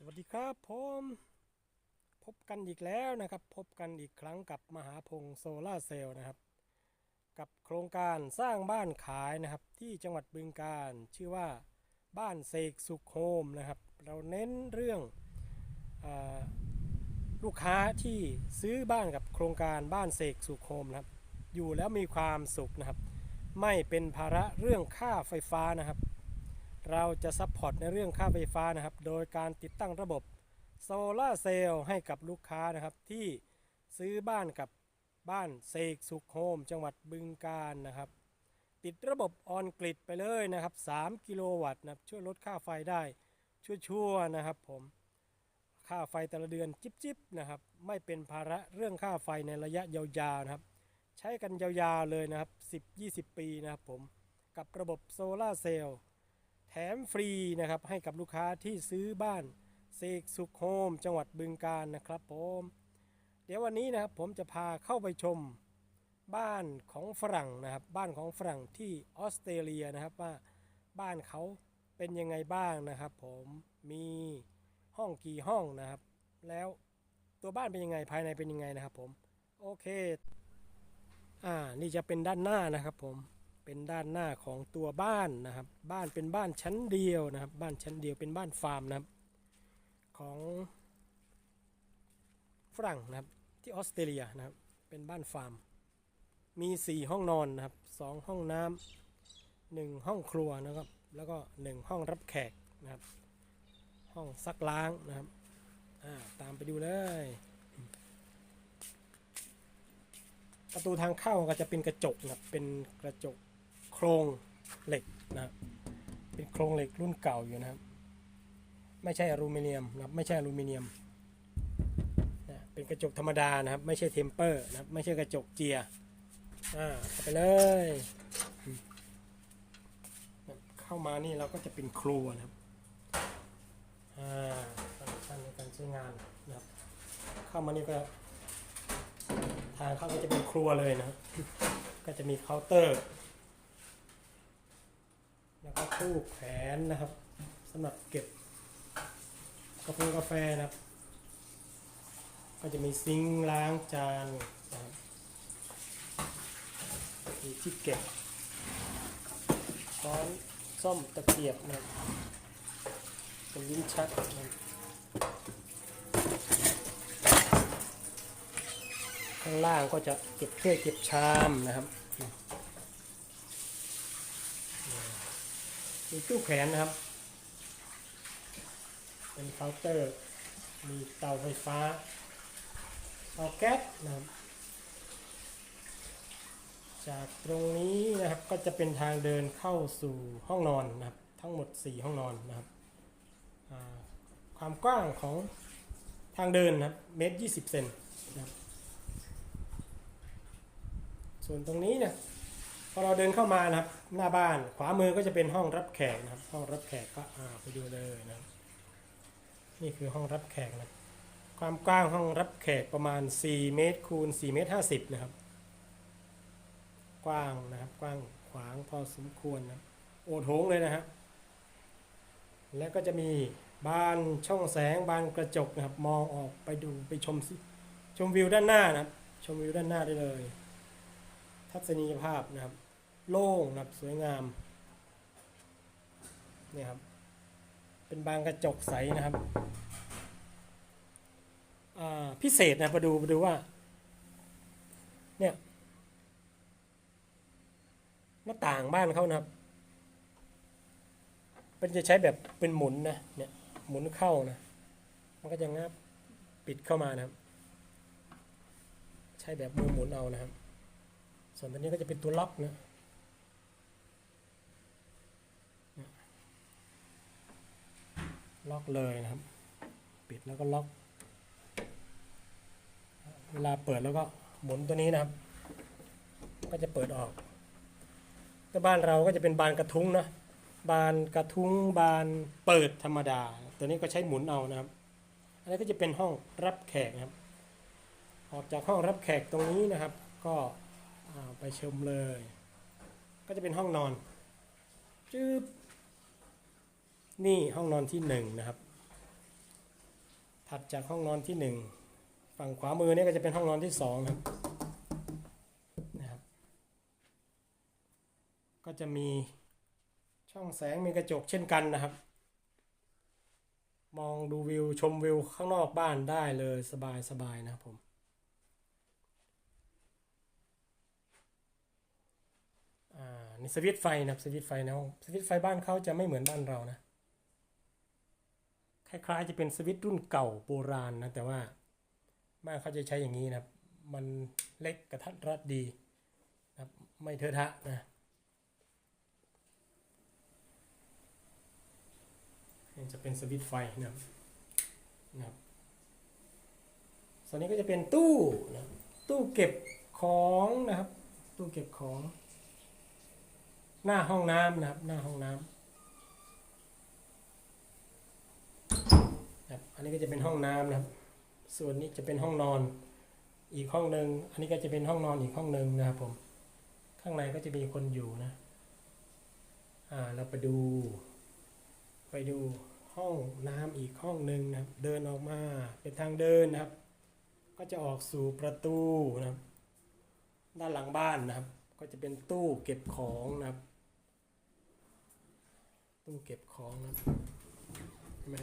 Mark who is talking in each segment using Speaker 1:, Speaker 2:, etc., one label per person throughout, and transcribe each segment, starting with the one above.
Speaker 1: สวัสดีครับผมพบกันอีกแล้วนะครับ พบกันอีกครั้งกับมหาพงศ์โซล่าร์เซลล์นะครับ กับโครงการสร้างบ้านขายนะครับ ที่จังหวัดบึงกาฬชื่อว่าบ้านเสกสุขโฮมนะครับ เราเน้นเรื่องอลูกค้าที่ซื้อบ้านกับโครงการบ้านเสกสุขโฮมนะครับ อยู่แล้วมีความสุขนะครับ ไม่เป็นภาระเรื่องค่าไฟฟ้านะครับ เราจะซัพพอร์ตในเรื่องค่าไฟฟ้านะครับ โดยการติดตั้งระบบโซลาเซลล์ให้กับลูกค้านะครับ ที่ซื้อบ้านกับบ้านเสกสุขโฮม จังหวัดบึงกาฬนะครับ ติดระบบออนกริดไปเลยนะครับ 3 กิโลวัตต์นะครับช่วยลดค่าไฟได้ชั่วๆนะครับผมค่าไฟแต่ละเดือนจิบๆนะครับ ไม่เป็นภาระเรื่องค่าไฟในระยะยาวๆนะครับ ใช้กันยาวๆเลยนะครับ 10-20 ปีนะครับผม กับระบบโซลาเซลล์ แถมฟรีนะครับให้กับลูกค้าที่ซื้อบ้านเสกสุขโฮม จังหวัดบึงกาฬนะครับผมเดี๋ยววันนี้นะครับผมจะพาเข้าไปชมบ้านของฝรั่งนะครับ บ้านของฝรั่งที่ออสเตรเลียนะครับว่าบ้านเขาเป็นยังไงบ้างนะครับ ผมมีห้องกี่ห้องนะครับ แล้วตัวบ้านเป็นยังไงภายในเป็นยังไงนะครับ ผมโอเค อ่านี่จะเป็นด้านหน้านะครับ ผม เป็นด้านหน้าของตัวบ้านนะครับ บ้านเป็นบ้านชั้นเดียวนะครับ บ้านชั้นเดียวเป็นบ้านฟาร์มนะครับ ของฝรั่งนะครับ ที่ออสเตรเลียนะครับ เป็นบ้านฟาร์ม มี 4 ห้องนอนนะครับ 2 ห้องน้ำหนึ่งห้องครัวนะครับ แล้วก็ 1 ห้องรับแขกนะครับ ห้องซักล้างนะครับอ่าตามไปดูเลยประตูทางเข้าก็จะเป็นกระจกนะครับเป็นกระจก โครงเหล็กนะเป็นโครงเหล็กรุ่นเก่าอยู่นะครับ ไม่ใช่อลูมิเนียมนะครับไม่ใช่อลูมิเนียมนะเป็นกระจกธรรมดานะครับ ไม่ใช่เทมเปอร์นะครับไม่ใช่กระจกเจียอ่าเข้าไปเลย เข้ามานี่เราก็จะเป็นครัวนะครับอ่าฟังก์ในการใช้งานนะครับ เข้ามานี่ก็ทางเข้าก็จะเป็นครัวเลยนะครับก็จะมีเคาน์เตอร์าตู้แขวนนะครับสำหรับเก็บกาแฟกาแฟนะครับ ก็จะมีซิงค์ล้างจานนะครับมีที่เก็บช้อนส้อมตะเกียบนะครับเป็นลิ้นชักนะครับข้างล่างก็จะเก็บถ้วยเก็บชามนะครับ มีตู้แขวนนะครับ เป็นเคาน์เตอร์ มีเตาไฟฟ้าเตาแก๊สนะครับ จากตรงนี้นะครับก็จะเป็นทางเดินเข้าสู่ห้องนอนนะครับ ทั้งหมด 4 ห้องนอนนะครับ ความกว้างของทางเดินนะครับเมตรยี่สิบเซนนะครับ ส่วนตรงนี้เนี่ย อเราเดินเข้ามานะครับหน้าบ้านขวามือก็จะเป็นห้องรับแขกนะครับ ห้องรับแขกก็อ่าไปดูเลยนะนี่คือห้องรับแขกนะความกว้างห้องรับแขกประมาณ 4 เมตรคูณ4เมตร50 นะครับ กว้างนะครับกว้างขวางพอสมควรนะโอดโถงเลยนะครับแล้วก็จะมีบานช่องแสงบานกระจกนะครับ มองออกไปดูไปชมสิชมวิวด้านหน้านะครับ ชมวิวด้านหน้าได้เลย ทัศนียภาพนะครับ โล่งนะครับสวยงามเนี่ยครับ เป็นบานกระจกใสนะครับพิเศษนะมาดูมาดูว่า เนี่ยหน้าต่างบ้านเขานะครับเป็นจะใช้แบบเป็นหมุนนะเนี่ยหมุนเข้านะ มันก็จะงับปิดเข้ามานะครับ ใช้แบบมือหมุนเอานะครับ ส่วนตัวนี้ก็จะเป็นตัวล็อกนะ ล็อกเลยนะครับ ปิดแล้วก็ล็อก เวลาเปิดแล้วก็หมุนตัวนี้นะครับ ก็จะเปิดออกแต่บ้านเราก็จะเป็นบานกระทุ้งนะบานกระทุ้งบานเปิดธรรมดา ตัวนี้ก็ใช้หมุนเอานะครับ อันนี้ก็จะเป็นห้องรับแขกนะครับ ออกจากห้องรับแขกตรงนี้นะครับ ก็ไปชมเลย ก็จะเป็นห้องนอนจืบ นี่ห้องนอนที่หนึ่งนะครับ ถัดจากห้องนอนที่หนึ่งฝั่งขวามือเนี่ยก็จะเป็นห้องนอนที่สองครับนะครับ ก็จะมีช่องแสงมีกระจกเช่นกันนะครับ มองดูวิวชมวิวข้างนอกบ้านได้เลยสบายสบายนะครับผมอ่านี่สวิตไฟนะครับสวิตไฟนะสวิตไฟบ้านเขาจะไม่เหมือนบ้านเรานะ คล้ายๆ จะเป็นสวิตช์รุ่นเก่าโบราณนะแต่ว่าบ้านเขาจะใช้อย่างนี้นะมันเล็กกระทัดรัดดีนะครับไม่เทอะทะนะจะเป็นสวิตช์ไฟนะครับนะครับส่วนนี้ก็จะเป็นตู้นะตู้เก็บของนะครับ ตู้เก็บของ หน้าห้องน้ำนะครับ หน้าห้องน้ำนะครับ อันนี้ก็จะเป็นห้องน้ำนะครับ ส่วนนี้จะเป็นห้องนอนอีกห้องหนึ่งอันนี้ก็จะเป็นห้องนอนอีกห้องหนึ่งนะครับผม ข้างในก็จะมีคนอยู่นะ อ่าเราไปดู ไปดูห้องน้ำอีกห้องหนึ่งนะครับ เดินออกมาเป็นทางเดินนะครับ ก็จะออกสู่ประตูนะครับ ด้านหลังบ้านนะครับ ก็จะเป็นตู้เก็บของนะครับ ตู้เก็บของนะครับเห็นไหม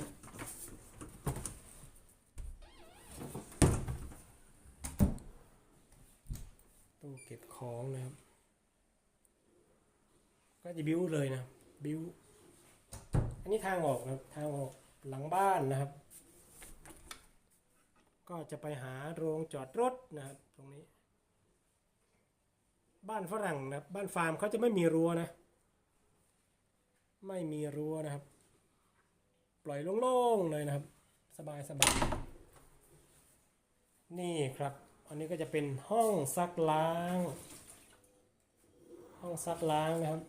Speaker 1: ตู้เก็บของนะครับ ก็จะบิ้วเลยนะ บิ้ว อันนี้ทางออกนะครับ ทางออกหลังบ้านนะครับ ก็จะไปหาโรงจอดรถนะครับ ตรงนี้ บ้านฝรั่งนะครับ บ้านฟาร์มเขาจะไม่มีรั้วนะ ไม่มีรั้วนะครับ ปล่อยโล่งๆเลยนะครับ สบายสบายนี่ครับ อันนี้ก็จะเป็นห้องซักล้าง ห้องซักล้างนะครับ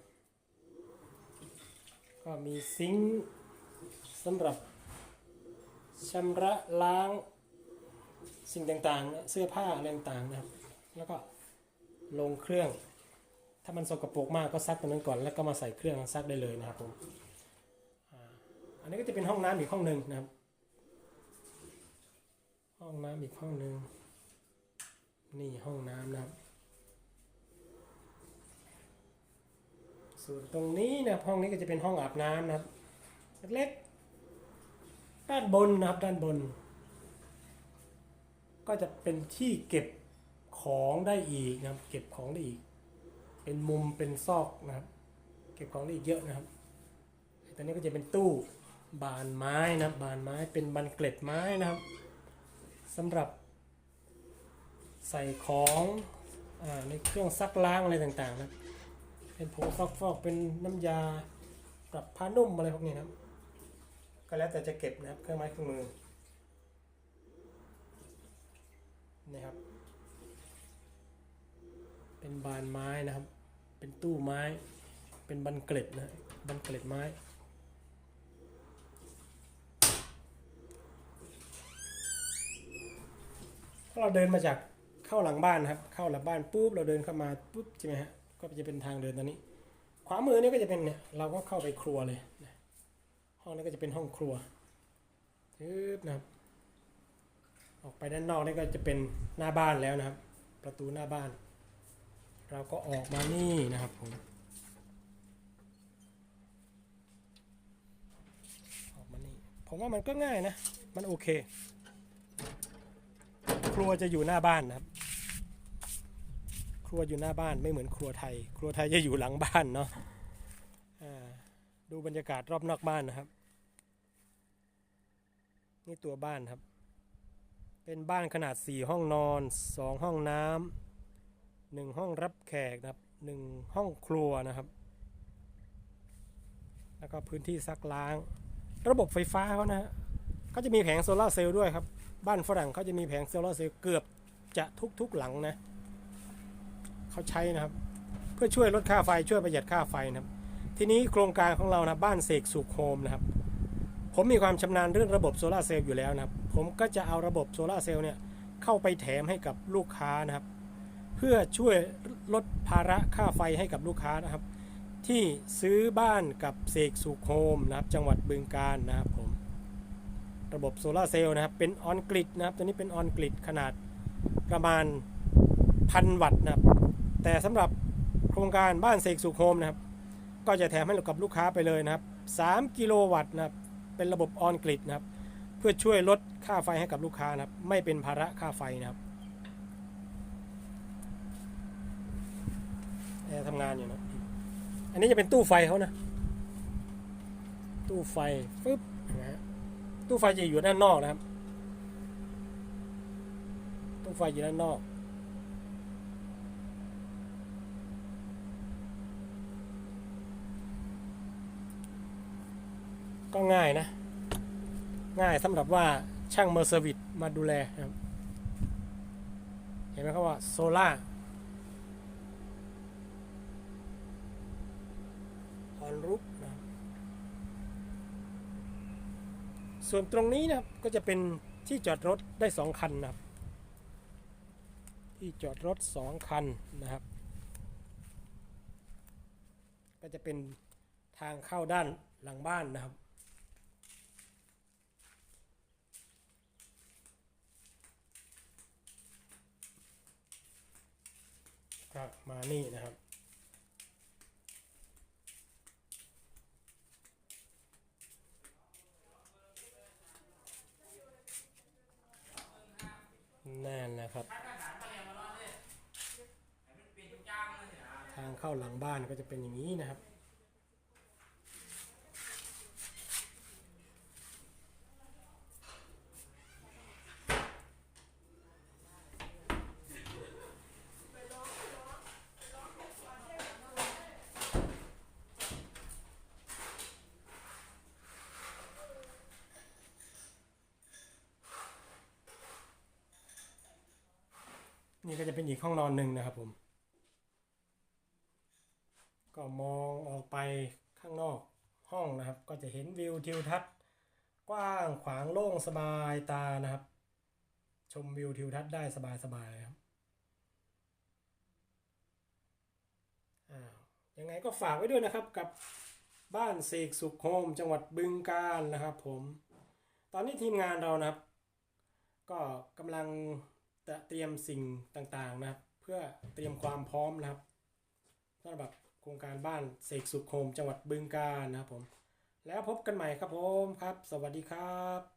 Speaker 1: ก็มีซิงค์สำหรับชำระล้างสิ่งต่างๆนะเสื้อผ้าอะไรต่างๆนะครับ แล้วก็ลงเครื่อง ถ้ามันสกปรกมากก็ซักตรงนั้นก่อนแล้วก็มาใส่เครื่องซักได้เลยนะครับผมอันนี้ก็จะเป็นห้องน้ำอีกห้องหนึ่งนะครับ ห้องน้ำอีกห้องหนึ่ง นี่ห้องน้ำนะครับ ส่วนตรงนี้นะห้องนี้ก็จะเป็นห้องอาบน้ำนะครับ เล็กๆด้านบนนะครับด้านบน ก็จะเป็นที่เก็บของได้อีกนะครับ เก็บของได้อีก เป็นมุมเป็นซอกนะครับ เก็บของได้อีกเยอะนะครับตอนนี้ก็จะเป็นตู้บานไม้นะครับ บานไม้เป็นบันเกล็ดไม้นะครับสำหรับ ใส่ของอในเครื่องซักล้างอะไรต่างๆนะเป็นผงซักฟอกเป็นน้ำยาปรับผ้านุ่มอะไรพวกนี้นะก็แล้วแต่จะเก็บนะครับเครื่องไม้เครื่องมือนี่ครับ เป็นบานไม้นะครับ เป็นตู้ไม้ เป็นบันเกล็ดนะบันเกล็ดไม้ถ้าเราเดินมาจาก เข้าหลังบ้านครับ เข้าหลังบ้านปุ๊บเราเดินเข้ามาปุ๊บใช่ไหมฮะก็จะเป็นทางเดินตอนนี้ ขวามือนี่ก็จะเป็นเนี่ยเราก็เข้าไปครัวเลยห้องนี้ก็จะเป็นห้องครัวปึ๊บนะครับ ออกไปด้านนอกนี่ก็จะเป็นหน้าบ้านแล้วนะครับ ประตูหน้าบ้าน เราก็ออกมานี่นะครับผมออกมานี่ผมว่ามันก็ง่ายนะ มันโอเค ครัวจะอยู่หน้าบ้านนะครับ ครัวอยู่หน้าบ้านไม่เหมือนครัวไทย ครัวไทยจะอยู่หลังบ้านเนาะดูบรรยากาศรอบนอกบ้านนะครับ นี่ตัวบ้านครับ เป็นบ้านขนาด 4 ห้องนอน 2 ห้องน้ำหนึ่งห้องรับแขกนะครับหนึ่งห้องครัวนะครับ แล้วก็พื้นที่ซักล้าง ระบบไฟฟ้าเขานะฮะเขาจะมีแผงโซลาเซลล์ด้วยครับ บ้านฝรั่งเขาจะมีแผงโซลาเซลล์เกือบจะทุกๆหลังนะ เขาใช้นะครับ เพื่อช่วยลดค่าไฟช่วยประหยัดค่าไฟนะครับ ทีนี้โครงการของเรานะบ้านเสกสุขโฮมนะครับ ผมมีความชำนาญเรื่องระบบโซลาร์เซลล์อยู่แล้วนะครับ ผมก็จะเอาระบบโซลาร์เซลล์เนี่ยเข้าไปแถมให้กับลูกค้านะครับ เพื่อช่วยลดภาระค่าไฟให้กับลูกค้านะครับ ที่ซื้อบ้านกับเสกสุขโฮมนะครับจังหวัดบึงกาฬนะครับผมระบบโซลาร์เซลล์นะครับเป็นออนกริดนะครับตัวนี้เป็นออนกริดขนาดประมาณพันวัตต์นะครับ แต่สำหรับโครงการบ้านเสกสุขโฮมนะครับ ก็จะแถมให้กับลูกค้าไปเลยนะครับ 3 กิโลวัตต์นะครับ เป็นระบบออนกริดนะครับ เพื่อช่วยลดค่าไฟให้กับลูกค้านะครับ ไม่เป็นภาระค่าไฟนะครับแอร์ทำงานอยู่นะ อันนี้จะเป็นตู้ไฟเขานะ ตู้ไฟฟึบนะฮะตู้ไฟจะอยู่ด้านนอกนะครับ ตู้ไฟอยู่ด้านนอก ก็ง่ายนะ ง่ายสำหรับว่าช่างเมอร์เซอร์วิสมาดูแลนะครับ เห็นไหมครับว่าโซล่าออนรูปนะส่วนตรงนี้นะครับก็จะเป็นที่จอดรถได้สองคันนะครับ ที่จอดรถสองคันนะครับ ก็จะเป็นทางเข้าด้านหลังบ้านนะครับ ก็มานี่นะครับ นั่นนะครับ ทางเข้าหลังบ้านก็จะเป็นอย่างนี้นะครับ นี่ก็จะเป็นอีกห้องนอนหนึ่งนะครับผม ก็มองออกไปข้างนอกห้องนะครับ ก็จะเห็นวิวทิวทัศน์ กว้างขวางโล่งสบายตานะครับ ชมวิวทิวทัศน์ได้สบายสบายๆครับอ้าวยังไงก็ฝากไว้ด้วยนะครับกับบ้านเสกสุขโฮมจังหวัดบึงกาฬนะครับผม ตอนนี้ทีมงานเรานะครับ ก็กำลัง เตรียมสิ่งต่างๆนะครับ เพื่อเตรียมความพร้อมนะครับสำหรับโครงการบ้านเสกสุขโฮมจังหวัดบึงกาฬนะครับผม แล้วพบกันใหม่ครับผมครับ สวัสดีครับ